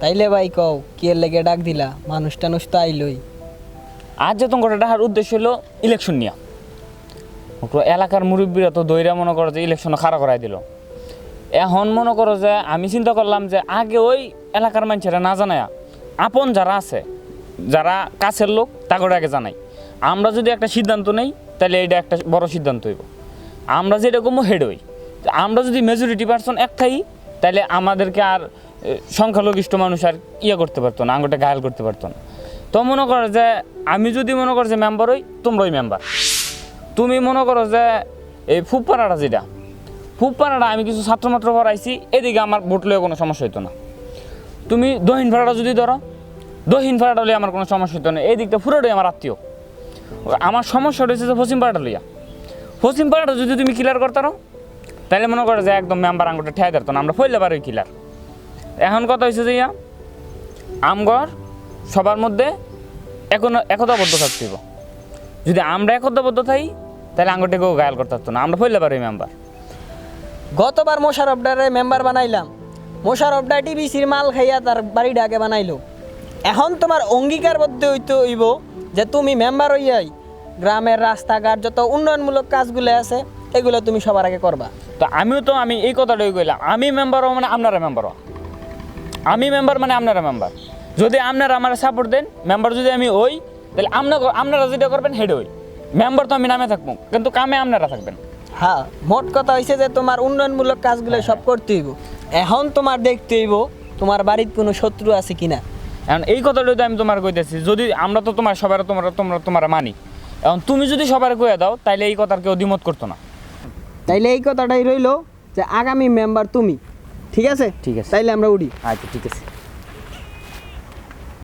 তাইলে ভাই কও, কি এর লেগে ডাক দিলা? মানুষ টানুষ তো আইলই। আজ যে তোমার ডাহার উদ্দেশ্য হলো ইলেকশন নিয়া। এলাকার মুরব্বীরা তো দৈরা মনে করো যে ইলেকশন খাড়া করাই দিল। এখন মনে করো যে আমি চিন্তা করলাম যে আগে ওই এলাকার মানুষেরা না জানায়া, আপন যারা আছে, যারা কাছের লোক তাকে আগে জানাই। আমরা যদি একটা সিদ্ধান্ত নেই তাহলে এটা একটা বড় সিদ্ধান্ত হইব। আমরা যেরকম হেড হই, আমরা যদি মেজরিটি পার্সন এক থাই তাহলে আমাদেরকে আর এ, সংখ্যালঘিষ্ঠ মানুষ আর ইয়ে করতে পারতো না আঙ্গুটা ঘায়াল করতে পারতো না। তো মনে করো যে আমি যদি মনে করো যে মেম্বার হই তোমরাই মেম্বার তুমি মনে করো যে এই ফুপপাড়াটা যেটা ফুপপাড়াটা আমি কিছু ছাত্রমাত্র পড়াইছি এদিকে আমার ভোট লয়ে কোনো সমস্যা হতো না। তুমি দহিন ভাড়াটা যদি ধরো দহিন ভাড়াটা লইয়া আমার কোনো সমস্যা হতো না এই দিকটা পুরোটাই আমার আত্মীয়। আমার সমস্যা রয়েছে যে পশ্চিম পাড়াটা লইয়া। পশ্চিম পাড়াটা যদি তুমি ক্লিয়ার করতারো তাহলে মনে করো যে একদম মেম্বার আঙ্গুটা ঠেয়া ধরতো না, আমরা ফইলে পারি ক্লিয়ার এখন কথা হয়েছে যে ইয়া, আমগর সবার মধ্যে এখন একতাবদ্ধ থাকতে হইব। যদি আমরা একতাবদ্ধ থাই তাহলে আঙ্গুটাকেও গায়াল করতে পারতো না, আমরা ফইলে পারি মেম্বার। গতবার মোশারফ ডারে মেম্বার বানাইলাম। মোশারফ ডা টিভিসির মাল খাইয়া তার বাড়িটা আগে বানাইলো। এখন তোমার অঙ্গীকারবদ্ধ হইতে হইব যে তুমি মেম্বার হইয়াই গ্রামের রাস্তাঘাট যত উন্নয়নমূলক কাজগুলো আছে এগুলো তুমি সবার আগে করবা। তো আমিও তো আমি এই কথাটাই কইলাম আমি মেম্বার হব মানে আপনারা মেম্বার হও আমি মেম্বার মানে আপনারা মেম্বার যদি আপনারা আমার সাপোর্ট দেন মেম্বার যদি আমি হই তাহলে আপনারা আপনারা যেটা করবেন হেড হই। মেম্বার তো আমি নামে থাকব কিন্তু কামে আপনারা থাকবেন। হ্যাঁ মোট কথা হয়েছে যে তোমার উন্নয়নমূলক কাজগুলো সব করতে হইব। এখন তোমার দেখতে হইব তোমার বাড়ির কোনো শত্রু আছে কিনা। এখন এই কথাটাই তো আমি তোমার কইতেছি যদি আমরা তো তোমার সবার তোমরা তোমরা তোমার মানি। এখন তুমি যদি সবার কয়ে দাও তাইলে এই কথার কেউ দ্বিমত করতো না। তাইলে এই কথাটাই রইল যে আগামী মেম্বার তুমি। ঠিক আছে? ঠিক আছে। তাইলে আমরা উঠি আচ্ছা ঠিক আছে।